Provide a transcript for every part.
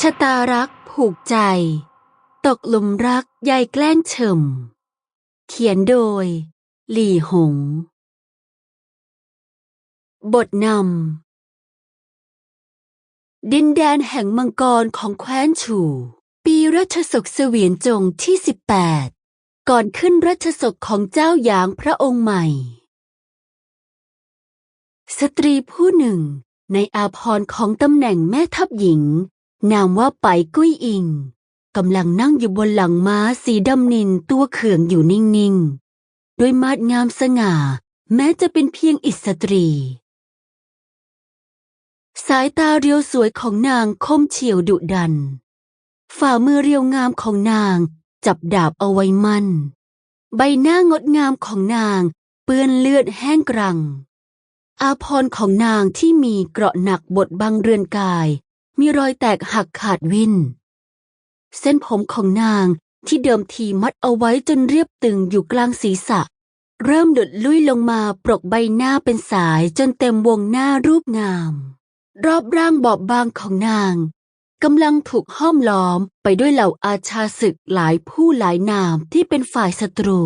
ชะตารักผูกใจ ตกหลุมรักยายแกล้งเฉิม เขียนโดย หลี่หง บทนำ ดินแดนแห่งมังกรของแคว้นฉู่ปีรัชศกเสวียนจงที่18ก่อนขึ้นรัชศกของเจ้าหยางพระองค์ใหม่ สตรีผู้หนึ่ง ในอาภรณ์ของตำแหน่งแม่ทัพหญิง นามว่าไปกุ้ยอิงกำลังนั่งอยู่บนหลังม้าสีดำนินตัวเขื่องอยู่นิ่งๆ ด้วยมาดงามสง่า แม้จะเป็นเพียงอิสตรี สายตาเรียวสวยของนางคมเฉียวดุดัน ฝ่ามือเรียวงามของนางจับดาบเอาไว้มั่น ใบหน้างดงามของนางเปื้อนเลือดแห้งกรัง อาพรของนางที่มีเกราะหนักบดบังเรือนกาย มีรอยแตกหักขาดวินเส้นผมของนางที่เดิมทีมัดเอาไว้จนเรียบตึงอยู่กลางศีรษะ เริ่มดุดลุยลงมาปรกใบหน้าเป็นสายจนเต็มวงหน้ารูปงาม รอบร่างบอบบางของนางกำลังถูกห้อมล้อมไปด้วยเหล่าอาชาศึกหลายผู้หลายนามที่เป็นฝ่ายศัตรู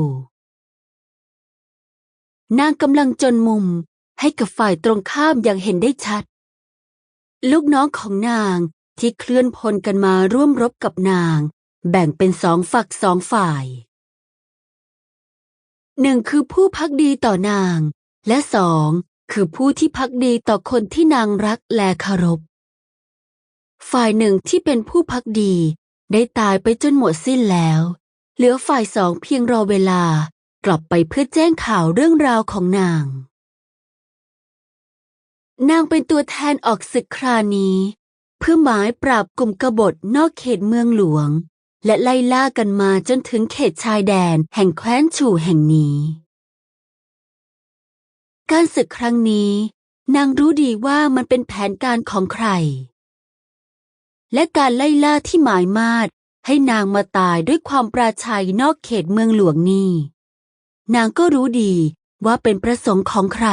นางกำลังจนมุม ให้กับฝ่ายตรงข้ามอย่างเห็นได้ชัด ลูกน้องของนางที่เคลื่อนพลกันมาร่วมรบกับนาง แบ่งเป็นสองฝักสองฝ่ายหนึ่งคือผู้พักดีต่อนาง และสองคือผู้ที่พักดีต่อคนที่นางรักและเคารพ ฝ่ายหนึ่งที่เป็นผู้พักดีได้ตายไปจนหมดสิ้นแล้ว เหลือฝ่ายสองเพียงรอเวลากลับไปเพื่อแจ้งข่าวเรื่องราวของนาง นางเป็นตัวแทนออกศึกครานี้ เพื่อหมายปราบกลุ่มกบฏนอกเขตเมืองหลวง และไล่ล่ากันมาจนถึงเขตชายแดนแห่งแคว้นฉู่แห่งนี้ การศึกครั้งนี้ นางรู้ดีว่ามันเป็นแผนการของใคร และการไล่ล่าที่หมายมาดให้นางมาตายด้วยความปราชัยนอกเขตเมืองหลวงนี่นางก็รู้ดีว่าเป็นประสงค์ของใคร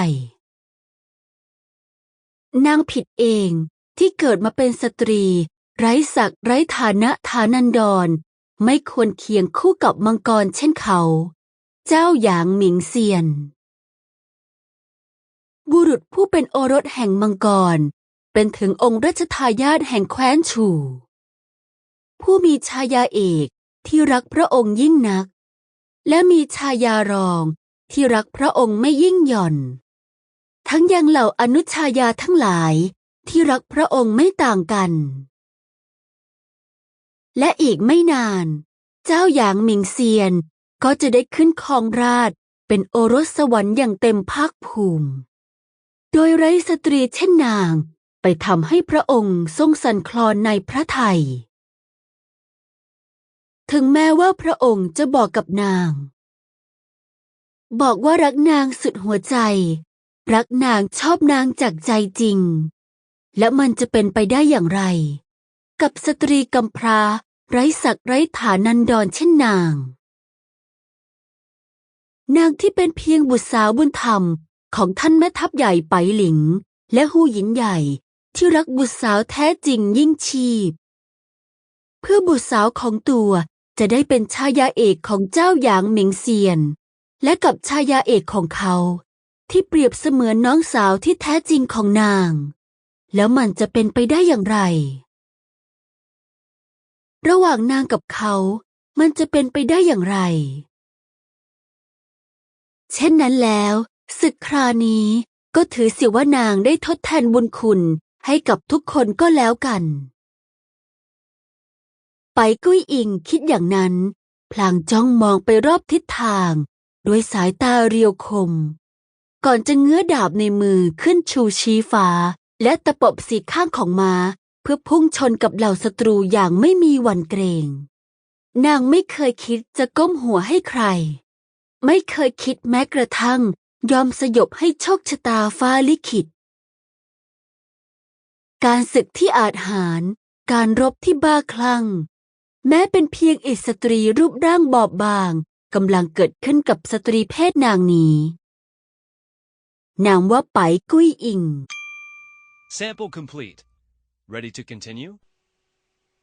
นางผิดเองที่เกิดมาเป็นสตรี ไร้ศักดิ์ไร้ฐานะฐานันดร ไม่ควรเคียงคู่กับมังกรเช่นเขา เจ้าหยางหมิงเซียน บุรุษผู้เป็นโอรสแห่งมังกร เป็นถึงองค์รัชทายาทแห่งแคว้นฉู่ผู้มีชายาเอกที่รักพระองค์ยิ่งนัก และมีชายารองที่รักพระองค์ไม่ยิ่งหย่อน ทั้งยังเหล่าอนุชายาทั้งหลายที่รักพระองค์ไม่ต่างกัน และอีกไม่นาน เจ้าหยางหมิงเซียนก็จะได้ขึ้นครองราชเป็นโอรสสวรรค์อย่างเต็มภาคภูมิ โดยไร้สตรีเช่นนางไปทำให้พระองค์ทรงสันคลอนในพระไทย ถึงแม้ว่าพระองค์จะบอกกับนาง บอกว่ารักนางสุดหัวใจ รักนางชอบนางจากใจจริง และมันจะเป็นไปได้อย่างไร กับสตรีกำพร้า ไร้ศักดิ์ไร้ฐานันดรเช่นนาง นางที่เป็นเพียงบุตรสาวบุญธรรมของท่านแม่ทัพใหญ่ไปหลิง และฮู้หยินใหญ่ที่รักบุตรสาวแท้จริงยิ่งชีพ เพื่อบุตรสาวของตัวจะได้เป็นชายาเอกของเจ้าหยางหมิงเซียน และกับชายาเอกของเขา ที่เปรียบเสมือนน้องสาวที่แท้จริงของนาง แล้วมันจะเป็นไปได้อย่างไร ระหว่างนางกับเขา มันจะเป็นไปได้อย่างไร เช่นนั้นแล้วศึกครานี้ก็ถือเสียว่านางได้ทดแทนบุญคุณให้กับทุกคนก็แล้วกัน ไปกุ้ยอิงคิดอย่างนั้น พลางจ้องมองไปรอบทิศทาง ด้วยสายตาเรียวคม ก่อนจะเงื้อดาบในมือขึ้นชูชี้ฟ้า และตะปบสีข้างของมา้า เพื่อพุ่งชนกับเหล่าศัตรูอย่างไม่มีวันเกรง นางไม่เคยคิดจะก้มหัวให้ใคร ไม่เคยคิดแม้กระทั่ง ยอมสยบให้โชคชะตาฟ้าลิขิต การศึกที่อาจหาร การรบที่บ้าคลั่ง แม้เป็นเพียงอิสตรีรูปร่างบอบบางกำลังเกิดขึ้นกับสตรีเพศนางนี้ นามว่าไปกุ้ยอิง Sample complete. Ready to continue?